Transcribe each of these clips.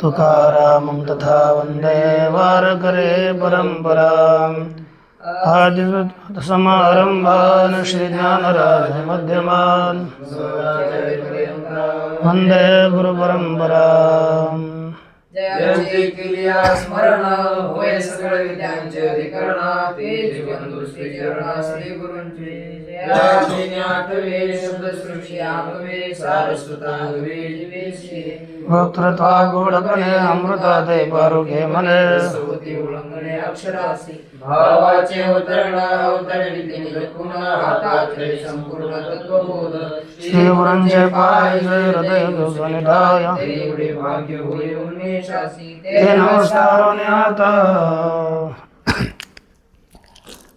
तुकारामं तथा वन्दे वारकरे परम्पराम् आदिसमारम्भान् श्रीज्ञानराजमध्यमान् वन्दे गुरुपरम्पराम् स्मरण होय सगळ विद्यांचे अधिकरण तेज बंधू श्री चरणा श्री गुरूंचे जयाचे आठवे शब्द सृष्टी आगवे सारस्वतागवे जीवेशी वक्तृत्वा गोडकने अमृता ते पारुखे मने। सवती उल्लंघने अक्षरासी भावाचे अवतरण हाताचे संपूर्ण तत्वबोध। पाय हृदय स्वनिधाय एवढे भाग्य होय उन्मेषासी ते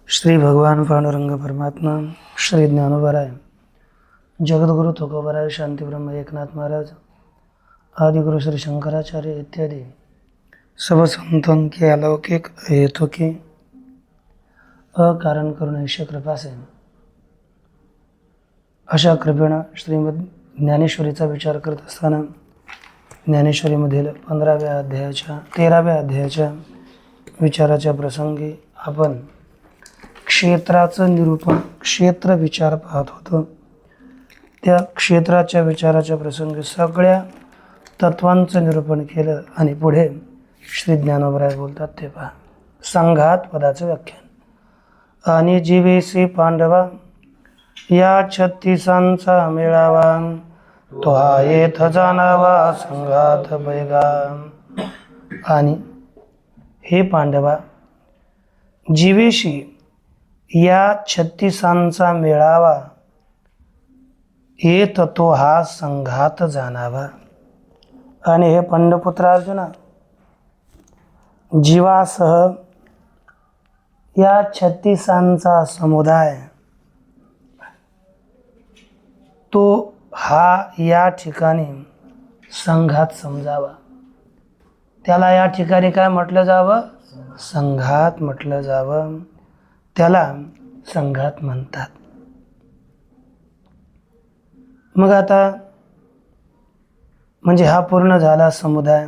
श्री भगवान पांडुरंग परमात्मा। श्री ज्ञानोबराय जगद्गुरु तुकोबराय शांतीब्रह्म एकनाथ महाराज। आदिगुरु श्री शंकराचार्य इत्यादी। सब संतों के अलौकिक हेतु की अकारण करून ईश्वर कृपा अशा कृपेनं श्रीमद ज्ञानेश्वरीचा विचार करत असताना ज्ञानेश्वरीमधील पंधराव्या अध्यायाच्या तेराव्या अध्यायाच्या विचाराच्या प्रसंगी आपण क्षेत्राचं निरूपण क्षेत्र विचार पाहत होतो. त्या क्षेत्राच्या विचाराच्या प्रसंगी सगळ्या तत्वांचं निरूपण केलं आणि पुढे श्री ज्ञानोबराय बोलतात ते पहा. संघात पदाचं व्याख्यान. आणि जीवेसी पांडवा या छत्तीसांचा मेळावा तो हा येथ जाणावा संघात बैगा. आणि हे पांडवा जीवेशी या छत्तीसांचा मेळावा येत तो हा संघात जाणावा. आणि हे पंडपुत्र अर्जुना जीवासह या छत्तीसांचा समुदाय तो हा या ठिकाणी संघात समजावा. त्याला या ठिकाणी काय म्हटलं जावं? संघात म्हटलं जावं. त्याला संघात म्हणतात. मग आता म्हणजे हा पूर्ण झाला समुदाय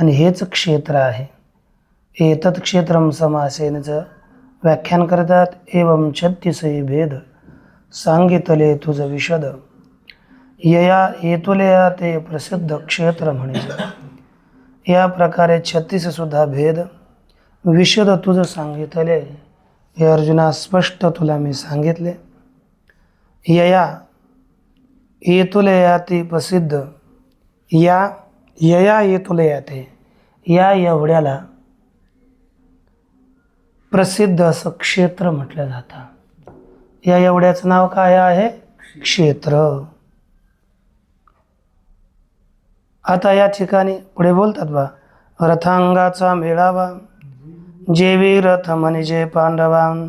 आणि हेच क्षेत्र आहे. एतत् क्षेत्रम समासेनचं व्याख्यान करतात. एवं छत्तीसही भेद सांगितले तुझ विशद. यया येतुलया ते प्रसिद्ध क्षेत्र म्हणजे या प्रकारे छत्तीस सुद्धा भेद विशद तुझं सांगितले. हे अर्जुना स्पष्ट तुला मी सांगितले. यया येतुलया ते प्रसिद्ध. या यया येतुलया ते या एवढ्याला प्रसिद्ध असं क्षेत्र म्हटलं जातं. या एवढ्याचं नाव काय आहे? क्षेत्र. आता या ठिकाणी पुढे बोलतात बा रथांगाचा मेळावा. जेवी रथ म्हणजे पांडवान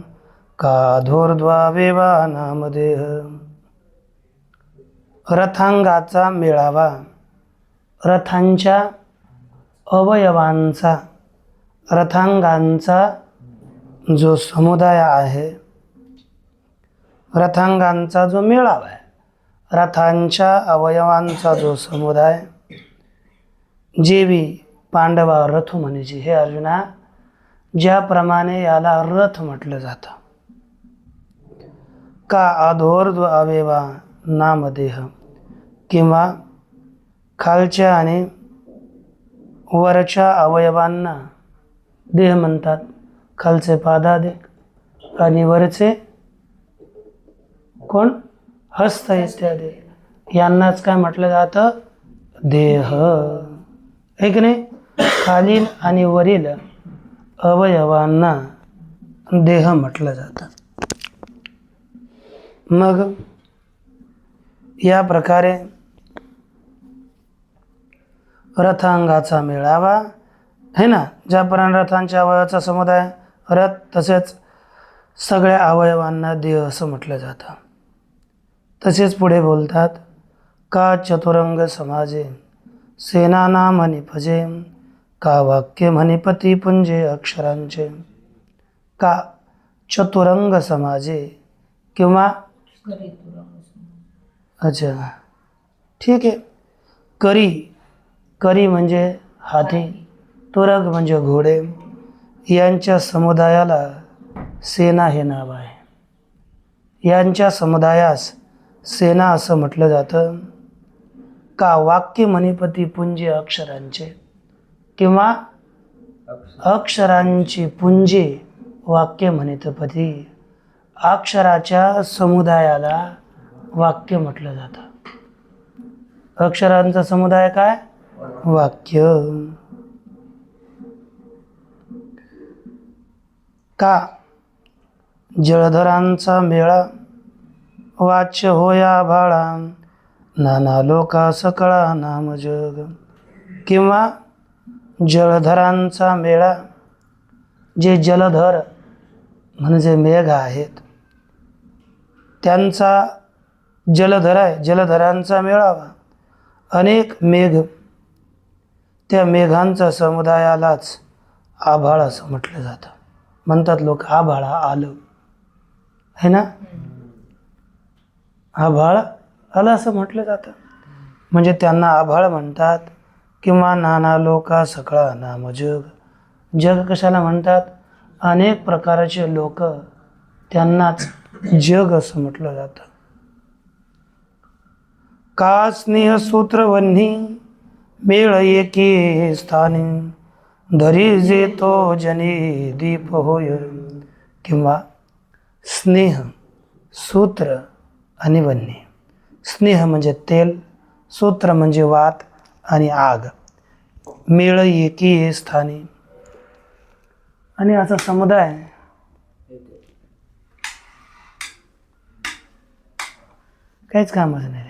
का धोरद्वावेवा नामदेह। रथांगाचा मेळावा रथांच्या अवयवांचा रथांगांचा जो समुदाय आहे रथांगांचा जो मेळावा आहे रथांच्या अवयवांचा जो समुदाय जेवी पांडवा रथ म्हणजे हे अर्जुना ज्याप्रमाणे याला रथ म्हटलं जातं. का अधोर्ध्व अवेवा नामदेह किंवा खालच्या आणि वरच्या अवयवांना देह म्हणतात. खालचे पादादे आणि वरचे कोण? हस्त इत्यादी यांनाच काय म्हटलं जातं? देह. आहे की नाही? खालील आणि वरील अवयवांना देह म्हटलं जातं. मग या प्रकारे रथांगाचा मेळावा है ना? ज्यापर्यंत रथांच्या अवयवाचा समुदाय रथ तसेच सगळ्या अवयवांना देह असं म्हटलं जातं. तसेच पुढे बोलतात का चतुरंग समाजे सेनाना म्हणी भजे का वाक्य म्हणे पती पुंजे अक्षरांचे? का चतुरंग समाजे किंवा अच्छा ठीक आहे. करी करी म्हणजे हाती तुरग म्हणजे घोडे. यांच्या समुदायाला सेना हे नाव आहे. यांच्या समुदायास सेना असं म्हटलं जातं. का वाक्य मणिपती पुंजे अक्षरांचे? किंवा अक्षरांची पुंजे वाक्य म्हणितपती अक्षराच्या समुदायाला वाक्य म्हटलं जातं. अक्षरांचा समुदाय काय? वाक्य. का? जळधरांचा मेळा वाच्य होया भाळा नाना लोका सकळा नाम जग किंवा जलधरांचा मेळा जे जलधर म्हणजे मेघ आहेत. त्यांचा जलधर आहे जलधरांचा मेळावा. अनेक मेघ त्या मेघांचा समुदायालाच आभाळ असं म्हटलं जातं. म्हणतात लोक आभाळा आलं. है ना? आभाळ आलं असं म्हटलं जातं. म्हणजे त्यांना आभाळ म्हणतात. किंवा नाना लोका सगळा नाम जग जग कशाला म्हणतात? अनेक प्रकारचे लोक त्यांनाच जग असं म्हटलं जातं. का स्नेह सूत्रवन्ही मेळ एकी स्थानी. धरी जे तो जनी दीप होय. किंवा स्नेह सूत्र आणि वन्नी स्नेह म्हणजे तेल सूत्र म्हणजे वात आणि आग. मेळ एकी स्थानी. आणि असा समुदाय. काहीच कामाचं नाही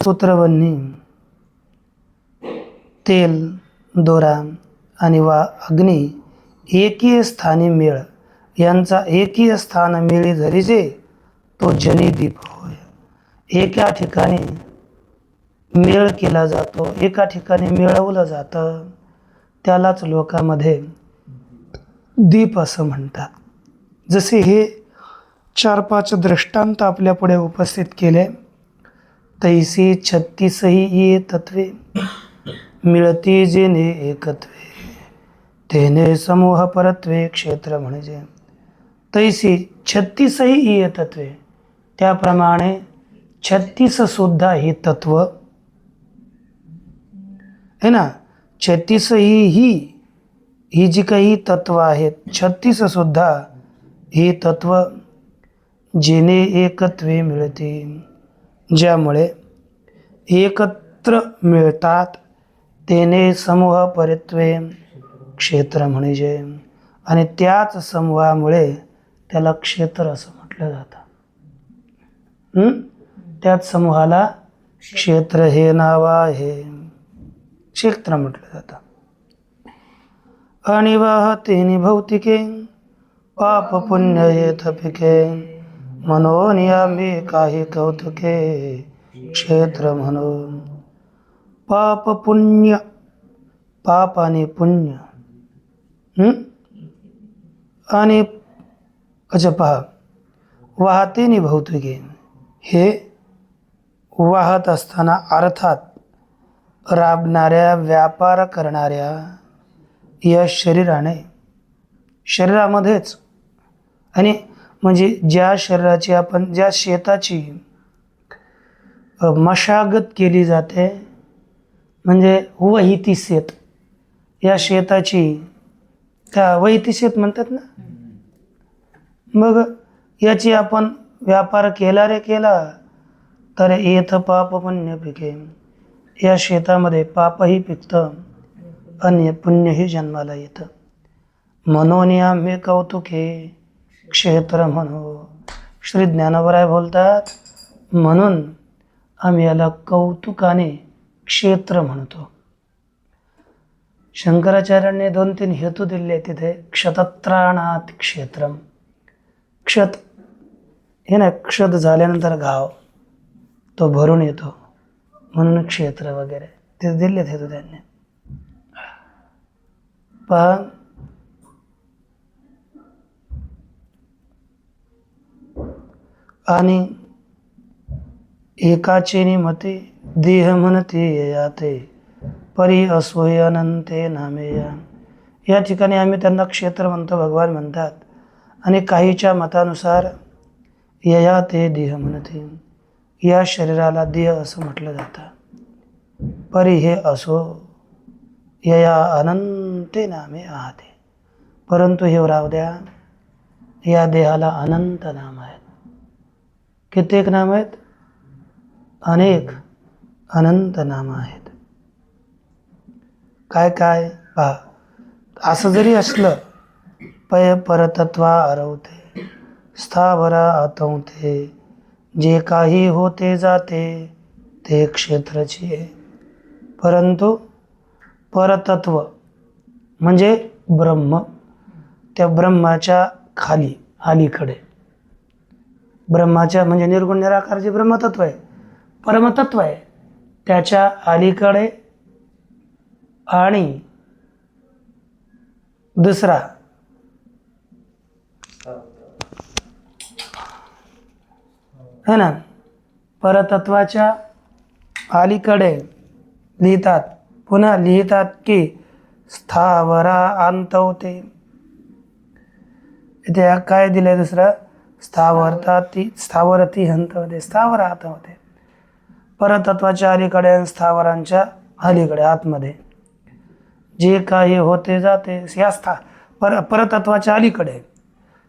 सूत्रबन्नी तेल दोरा आणि वा अग्नी एकीय स्थानी मेळ. यांचा एकीय स्थान मिळी जरीचे तो जनी दीप होय. एका ठिकाणी मेळ केला जातो. एका ठिकाणी मिळवलं जातं. त्यालाच लोकामध्ये दीप असं म्हणतात. जसे हे चार पाच दृष्टांत आपल्या पुढे उपस्थित केले तैसी छत्तीसही ये तत्वे. मिळती जेने एकत्वे तेने समूह परत्वे क्षेत्र म्हणजे. तैसी छत्तीसही ये तत्वे. त्याप्रमाणे छत्तीससुद्धा ही तत्व है ना? छत्तीस ही ही ही जी काही तत्व आहेत छत्तीससुद्धा ही तत्व जेने एकत्वे मिळते ज्यामुळे एकत्र मिळतात तेने समूह परित्वे क्षेत्र म्हणजे. आणि त्याच समूहामुळे त्याला क्षेत्र असं म्हटलं जातं. त्याच समूहाला क्षेत्र हे नाव आहे. क्षेत्र म्हटलं जातं. अनिवाहतेनी भौतिके पाप पुण्य येथ पिके मनोनियामी काही कौतुके क्षेत्र म्हणून. पाप पुण्य पाप आणि पुण्य. आणि अच्छा पहा. वाहतेनी भौतिके हे वाहत असताना अर्थात राबणाऱ्या व्यापार करणाऱ्या या शरीराने शरीरामध्येच आणि म्हणजे ज्या शरीराची आपण ज्या शेताची मशागत केली जाते म्हणजे वहिती शेत या शेताची त्या वहिती शेत म्हणतात ना? मग याची आपण व्यापार केला रे केला तर येथ पाप पुण्य पिके. या शेतामध्ये पापही पिकतं आणि पुण्यही जन्माला येतं. मनोनिया मे कौतुके क्षेत्र म्हणू. श्री ज्ञानवराय बोलतात म्हणून आम्ही याला कौतुकाने क्षेत्र म्हणतो. शंकराचार्यांनी दोन तीन हेतू दिले तिथे क्षतत्राणात क्षेत्रम. क्षत हे ना क्षत झाल्यानंतर गाव तो भरून येतो. म्हणून क्षेत्र वगैरे. ते दिलेत हेतू त्यांनी. पहा. आणि एकाचे निमते देह म्हणते याते परी असोय अनंते नामेया. या ठिकाणी आम्ही त्यांना क्षेत्र म्हणतो भगवान म्हणतात. आणि काहीच्या मतानुसार यया ते देह म्हणते. या शरीराला देह असं म्हटलं जातं. परी हे असो यया अनंते नामे आहाते. परंतु हे राव द्या या देहाला अनंत नाम आहेत. कित्येक नाम आहेत? अनेक अनंत नाम आहेत. काय काय? पहा असं जरी असलं पय परतत्वा अरवते स्थावरा आतवते जे काही होते जाते ते क्षेत्रची. आहे परंतु परतत्व म्हणजे ब्रह्म त्या ब्रह्माच्या खाली अलीकडे. ब्रह्माच्या म्हणजे निर्गुण निराकार जे ब्रह्मतत्व आहे परमतत्व आहे त्याच्या अलीकडे आणि दुसरा है ना? परतत्वाच्या अलीकडे लिहितात. पुन्हा लिहितात की स्थावरा अंतवते इथे काय दिलंय दुसरं? स्थावरता ती स्थावरती हंतवते. स्थावर आतवते परतत्वाच्या अलीकडे आणि स्थावरांच्या अलीकडे आतमध्ये. जे काही होते जाते या स्था पर परतत्वाच्या अलीकडे.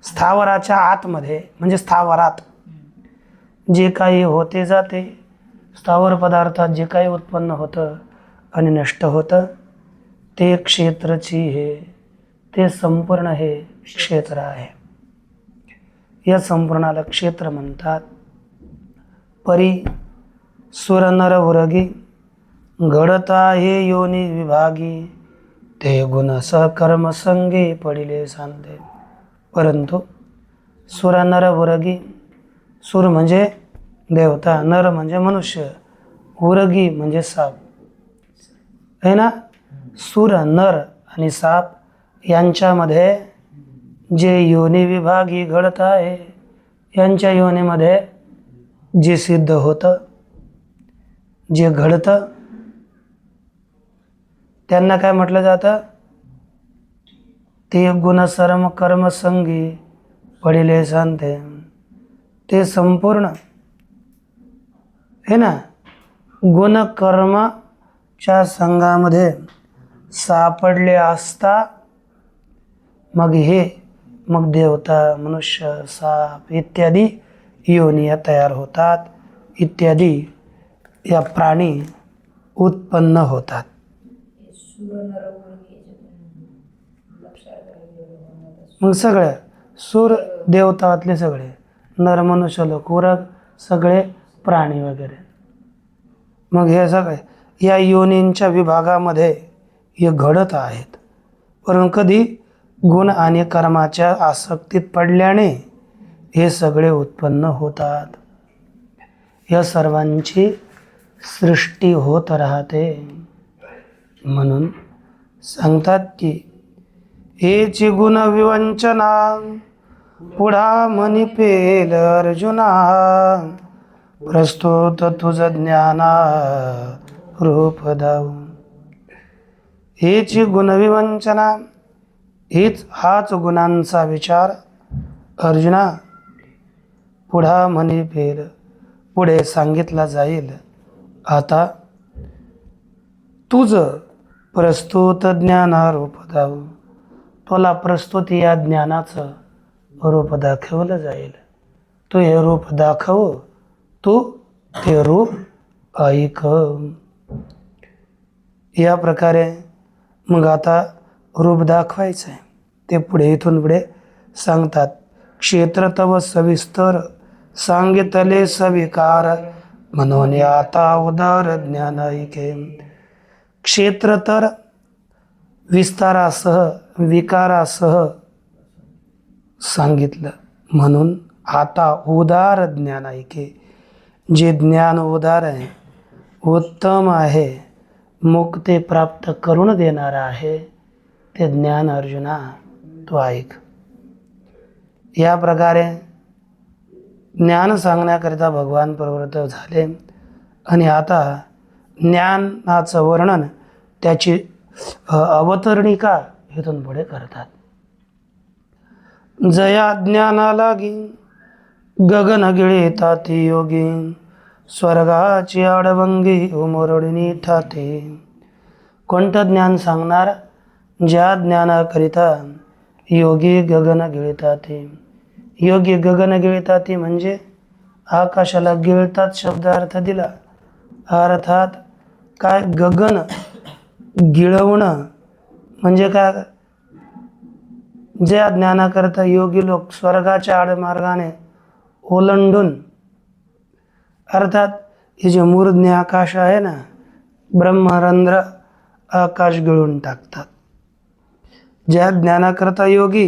स्थावराच्या आतमध्ये म्हणजे स्थावरात. जे काही होते जाते स्थावर पदार्थात जे काही उत्पन्न होतं आणि नष्ट होतं ते क्षेत्रची हे ते संपूर्ण हे क्षेत्र आहे. या संपूर्णाला क्षेत्र म्हणतात. परी सुरनर उरगी घडता हे योनी विभागी ते गुण सकर्म संगे पडिले सांगते परंतु सुरनर उरगी सूर म्हणजे देवता नर म्हणजे मनुष्य उरगी म्हणजे साप. आहे ना? सूर नर आणि साप यांच्यामध्ये जे योनी विभागी घडत आहे यांच्या योनीमध्ये जे सिद्ध होतं जे घडतं त्यांना काय म्हटलं जातं? ते गुणसर्म कर्मसंगी पडिले सांगते. ते संपूर्ण हे ना? गुणकर्मच्या संघामध्ये सापडले असता मग हे मग देवता मनुष्य साप इत्यादी योनिया तयार होतात. इत्यादी या प्राणी उत्पन्न होतात. मग सगळ्या सूर देवतातले सगळे नरमनुष्य लोक उरक सगळे प्राणी वगैरे. मग हे सगळे या योनींच्या विभागामध्ये हे घडत आहेत. परंतु कधी गुण आणि कर्माच्या आसक्तीत पडल्याने हे सगळे उत्पन्न होतात. या सर्वांची सृष्टी होत राहते. म्हणून सांगतात की हेची गुण विवंचना पुढा मनी पेल अर्जुना प्रस्तुत तुझ ज्ञाना रूप दाऊ. हेची गुणविवंचना हीच हाच गुणांचा विचार. अर्जुना पुढा म्हणी फेर पुढे सांगितला जाईल. आता तुझ प्रस्तुत ज्ञानारूप दाऊ. तुला प्रस्तुत या ज्ञानाचं रूप दाखवलं जाईल. तू हे रूप दाखव. तू ते रूप ऐक. या प्रकारे मग आता रूप दाखवायचं आहे ते पुढे इथून पुढे सांगतात. क्षेत्र तव सविस्तर सांगितले सविकार. म्हणून आता उदार ज्ञान ऐके. क्षेत्र तर विस्तारासह विकारासह सांगितलं. म्हणून आता उदार ज्ञान ऐके. जे ज्ञान उदार आहे उत्तम आहे मुक्ती प्राप्त करून देणारं आहे ते ज्ञान अर्जुना तू ऐक. या प्रकारे ज्ञान सांगण्याकरिता भगवान प्रवृत्त झाले. आणि आता ज्ञानाचं वर्णन त्याची अवतरणिका इथून पुढे करतात. जया ज्ञाना लागी गगन गिळे ताती योगी. स्वर्गाची आडवंगी उमरडणी ठाते कोणतं ज्ञान सांगणार? ज्या ज्ञानाकरिता योगी गगन गिळताते. योगी गगन गिळताते म्हणजे आकाशाला गिळतात शब्द अर्थ दिला. अर्थात काय गगन गिळवणं म्हणजे काय? ज्या ज्ञानाकरता योगी लोक स्वर्गाच्या आडमार्गाने ओलंडून. अर्थात हे जे मूर्ध्य आकाश आहे ना ब्रह्मरंध्र आकाश गिळून टाकतात. ज्या ज्ञानाकरता योगी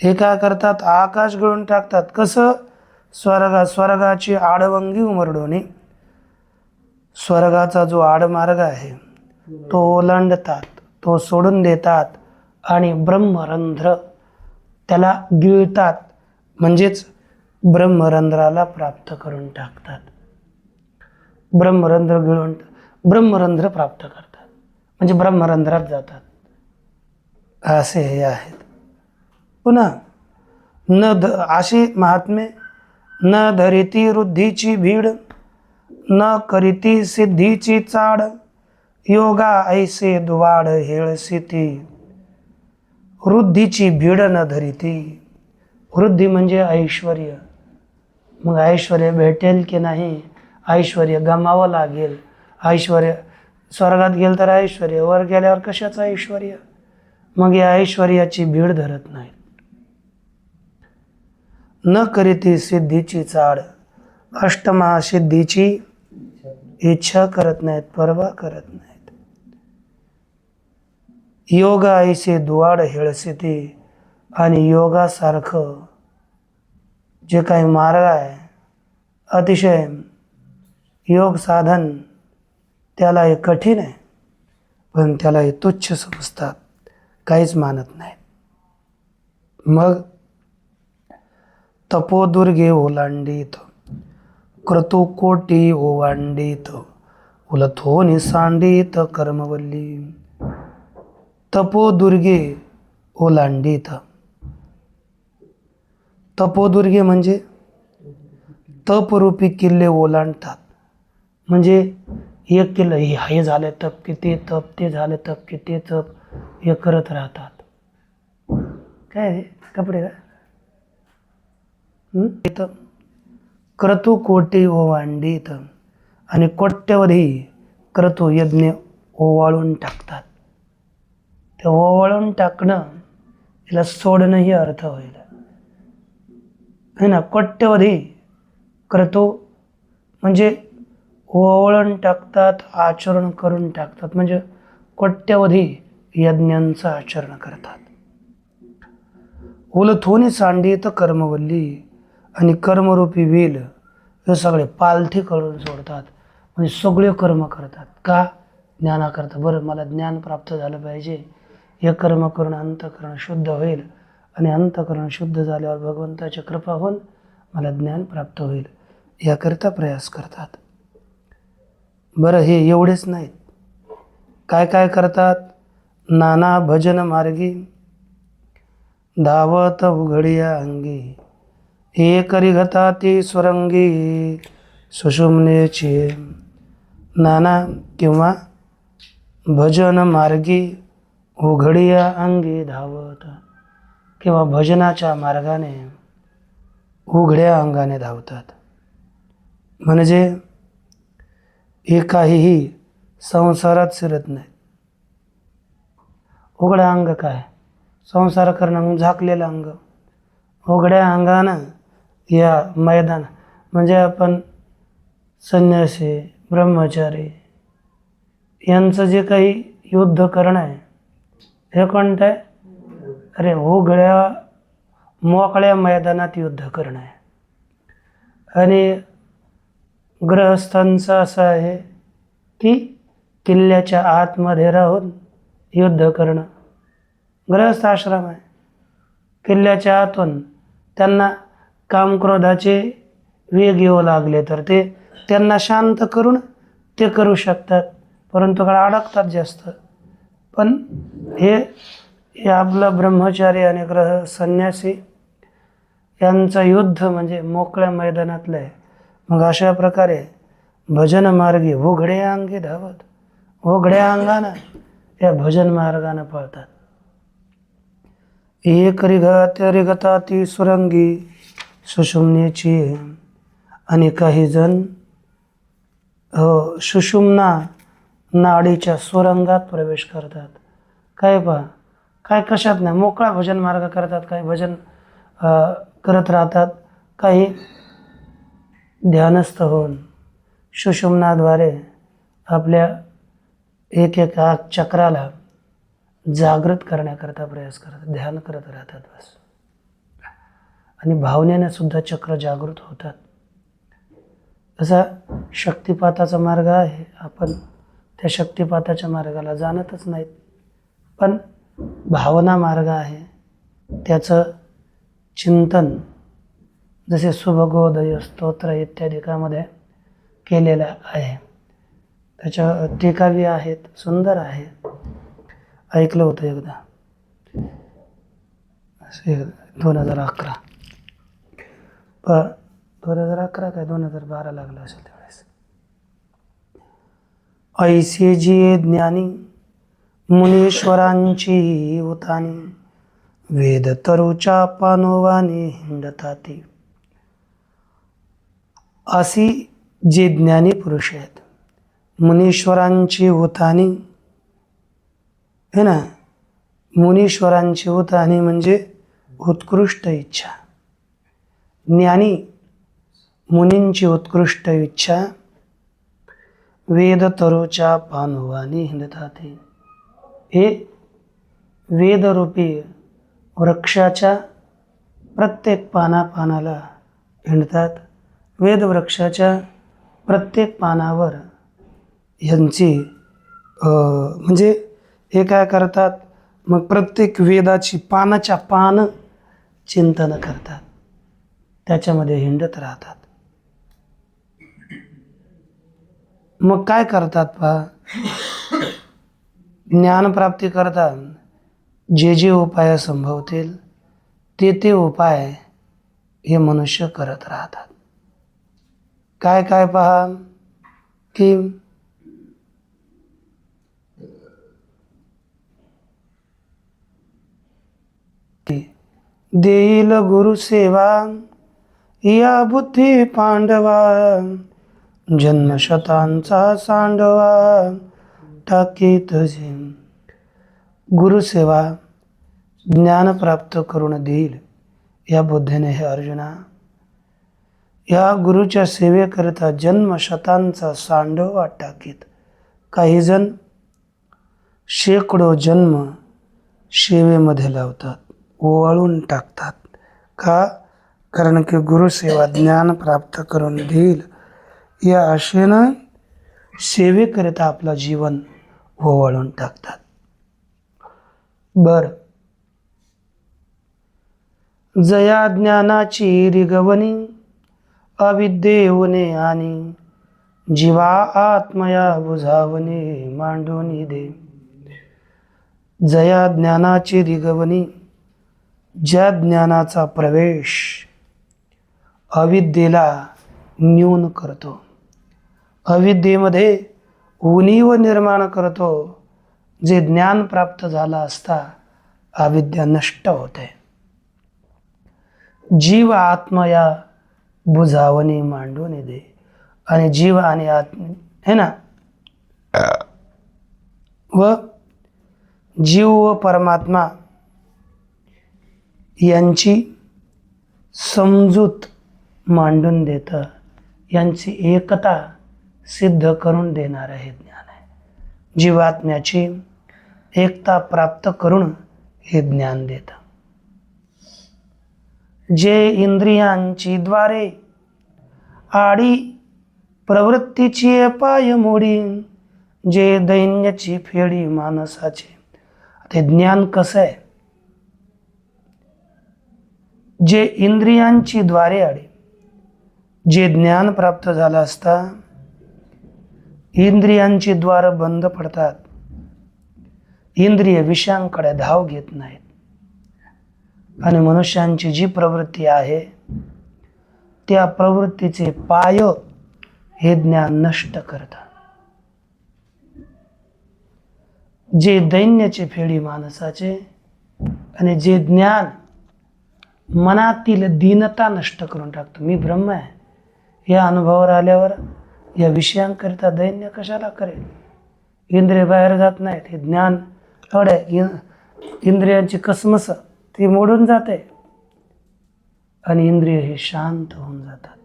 हे काय करतात आकाश गळून टाकतात. कसं? स्वर्गा स्वर्गाची आडवंगी उमरडोनी. स्वर्गाचा जो आडमार्ग आहे तो ओलांडतात तो सोडून देतात आणि ब्रह्मरंध्र त्याला गिळतात. म्हणजेच ब्रह्मरंध्राला प्राप्त करून टाकतात. ब्रह्मरंध्र गिळून ब्रह्मरंध्र प्राप्त करतात. म्हणजे ब्रह्मरंध्रात जातात. असे हे आहेत. पुन्हा न ध अशी महात्मे न धरिती वृद्धीची भीड न करीती सिद्धीची चाड योगा ऐसे दुवाड हेळसिती वृद्धीची भीड न धरिती वृद्धी म्हणजे ऐश्वर मग ऐश्वर भेटेल की नाही? ऐश्वर गमावं लागेल. ऐश्वर स्वर्गात गेलं तर ऐश्वर वर गेल्यावर कशाचं ऐश्वर मग या ऐश्वर्याची भीड धरत नाही. न करीती सिद्धीची चाड अष्टमा सिद्धीची इच्छा करत नाहीत परवा करत नाहीत. योग ऐसे दुवाड हेळसिती. आणि योगासारखं जे काही मार्ग आहे अतिशय योग साधन त्याला हे कठीण आहे पण त्याला हे तुच्छ समजतात काहीच मानत नाही. मग तपोदुर्गे ओलांडीत क्रतुकोटी ओवांडीत उलथो निसांडीत कर्मवल्ली तपोदुर्गे ओलांडीत. तपोदुर्गे म्हणजे तपरूपी किल्ले ओलांडतात. म्हणजे एक किल्लं हे हे झालं तप की ते तप ते झालं तप की ते तप हे करत राहतात. काय रे कपडे का? हं? इथं क्रतू कोटी ओवांडीत आणि कोट्यवधी क्रतू यज्ञ ओवाळून टाकतात. ते ओवाळून टाकणं याला सोडणं ही अर्थ होईल. आहे ना कोट्यवधी करतो. म्हणजे ओवळण टाकतात आचरण करून टाकतात. म्हणजे कोट्यवधी यज्ञांचं आचरण करतात. उलथोनी तर कर्मवल्ली आणि कर्मरूपी वेल हे सगळे पालथी करून सोडतात. म्हणजे सगळे कर्म करतात. का? ज्ञानाकरता. बरं मला ज्ञान प्राप्त झालं पाहिजे. हे कर्म करून अंतकरण शुद्ध होईल. आणि अंतकरण शुद्ध झाल्यावर भगवंताची कृपा होऊन मला ज्ञान प्राप्त होईल. याकरिता प्रयास करतात. बरं हे एवढेच नाहीत. काय काय करतात? नाना भजन मार्गी धावत उघडिया अंगी. हे करी घता ती स्वरंगी सुषुम्नेची. नाना किंवा भजन मार्गी उघडिया अंगी धावत. किंवा भजनाच्या मार्गाने उघड्या अंगाने धावतात. म्हणजे हे काहीही संसारात शिरत नाही. उघडा अंग काय? संसार करणं मग झाकलेलं अंग. उघड्या अंगानं या मैदान. म्हणजे आपण संन्यासी ब्रह्मचारी यांचं जे काही युद्ध करणं आहे हे कोणतं आहे? अरे हो उघड्या मोकळ्या मैदानात युद्ध करणं आहे. आणि ग्रहस्थांचं असं आहे की किल्ल्याच्या आतमध्ये राहून युद्ध करणं. गृहस्थ आश्रम आहे. किल्ल्याच्या आतून त्यांना कामक्रोधाचे वेग येऊ लागले तर ते त्यांना शांत करून ते करू शकतात. परंतु काळ अडकतात जास्त. पण हे हे आपलं ब्रह्मचारी आणि ग्रह संन्यासी यांचं युद्ध म्हणजे मोकळ्या मैदानातलं आहे. मग अशा प्रकारे भजन मार्गी उघड्या अंगी धावत उघड्या अंगानं या भजन मार्गानं पळतात. एक रिघात रिगता ती सुरंगी सुषुम्नेची आणि काही जण हो सुषुम्ना नाडीच्या सुरंगात प्रवेश करतात. काय पहा काय कशात नाही. मोकळा भजन मार्ग करतात काही भजन करत राहतात काही ध्यानस्थ होऊन. सुषुम्नाद्वारे आपल्या एक एक चक्राला जागृत करण्याकरता प्रयास करतात ध्यान करत राहतात बस. आणि भावनेने सुद्धा चक्र जागृत होतात. असा शक्तिपाताचा मार्ग आहे. आपण त्या शक्तिपाताच्या मार्गाला जाणतच नाहीत. पण भावना मार्ग आहे. त्याचं चिंतन जसे शुभगोदय स्तोत्र इत्यादिकामध्ये केलेलं आहे. त्याच्या टीकावी आहेत सुंदर आहे. ऐकलं होतं एकदा. दोन हजार अकरा. प दोन हजार अकरा काय दोन हजार बारा लागलं असेल त्यावेळेस. ऐसे जी ज्ञानी मुनीश्वरांची उतानी वेद तरुच्या पानोवाने हिंडताती. अशी जे ज्ञानी पुरुष आहेत मुनीश्वरांची उतानी है ना? मुनीश्वरांची उतानी म्हणजे उत्कृष्ट इच्छा. ज्ञानी मुनींची उत्कृष्ट इच्छा वेद तरुच्या पानोवाने हिंडताते. हे वेदरूपी वृक्षाच्या प्रत्येक पानापानाला हिंडतात. वेदवृक्षाच्या प्रत्येक पानावर यांची म्हणजे हे काय करतात? मग प्रत्येक वेदाची पानाच्या पान चिंतन करतात. त्याच्यामध्ये हिंडत राहतात. मग काय करतात पहा? ज्ञानप्राप्तीकरता जे जे उपाय संभवतील ते ते उपाय हे मनुष्य करत राहतात. काय काय पहा की देईल गुरुसेवा या बुद्धी पांडवा जन्मशतांचा सांडवा टाकीत झेम गुरुसेवा ज्ञान प्राप्त करून देईल या बुद्धीने हे अर्जुना. या गुरुच्या सेवेकरिता जन्म शतांचा सांडोवा टाकीत. काही जण शेकडो जन्म सेवेमध्ये लावतात ओवाळून टाकतात. का? कारण की गुरुसेवा ज्ञान प्राप्त करून देईल. या आशेनं सेवेकरिता आपलं जीवन ओवाळून टाकतात. बर. जया ज्ञानाची रिगवणी अविद्येवने आणि जीवा आत्मया बुझावणे मांडून दे जया ज्ञानाची रिगवणी ज्या ज्ञानाचा प्रवेश अविद्येला न्यून करतो. अविद्येमध्ये उणीव निर्माण करतो जे ज्ञान प्राप्त झालं असता अविद्या नष्ट होते. जीव आत्मया बुजावणी मांडून दे आणि जीव आणि आत्म है ना? व जीव व परमात्मा यांची समजूत मांडून देतं. यांची एकता सिद्ध करून देणारं हे ज्ञान आहे. जीवात्म्याची एकता प्राप्त करून हे ज्ञान देतं. जे इंद्रियांची द्वारे आडी प्रवृत्तीची पाय मोडी जे दैन्याची फेडी माणसाची. ते ज्ञान कसं आहे? जे इंद्रियांची द्वारे आडे जे ज्ञान प्राप्त झालं असता इंद्रियांची द्वार बंद पडतात. इंद्रिय विषयांकडे धाव घेत नाहीत. आणि मनुष्यांची जी प्रवृत्ती आहे त्या प्रवृत्तीचे पाय हे ज्ञान नष्ट करतात. जे दैन्याचे फेडी माणसाचे आणि जे ज्ञान मनातील दीनता नष्ट करून टाकतो. मी ब्रह्म आहे. या अनुभवावर आल्यावर या विषयांकरिता दैन्य कशाला करेल? इंद्रिय बाहेर जात नाहीत हे ज्ञान एवढ्या आहे. इंद्रियांची कसमस ती मोडून जाते. आणि इंद्रिय हे शांत होऊन जातात.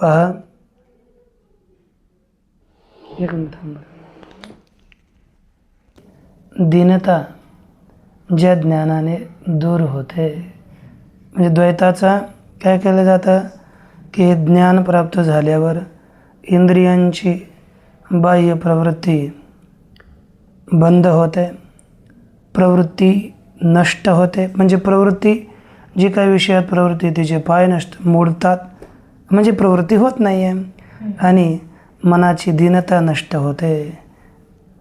पहा. एक मिनिट दीनता ज्या ज्ञानाने दूर होते म्हणजे द्वैताचा काय केलं जातं? की ज्ञान प्राप्त झाल्यावर इंद्रियांची बाह्य प्रवृत्ती बंद होते. प्रवृत्ती नष्ट होते. म्हणजे प्रवृत्ती जी काही विषयात प्रवृत्ती तिचे पाय नष्ट मोडतात. म्हणजे प्रवृत्ती होत नाही आहे आणि मनाची दीनता नष्ट होते.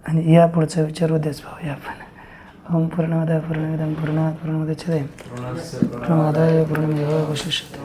आणि यापुढचा विचार उद्याच पाहूया आपण. ఓం పూర్ణమద పూర్ణమిదం పూర్ణాత్ పూర్ణముదచ్చదే పూర్ణమాదాయ పూర్ణమివ వశిష్యతే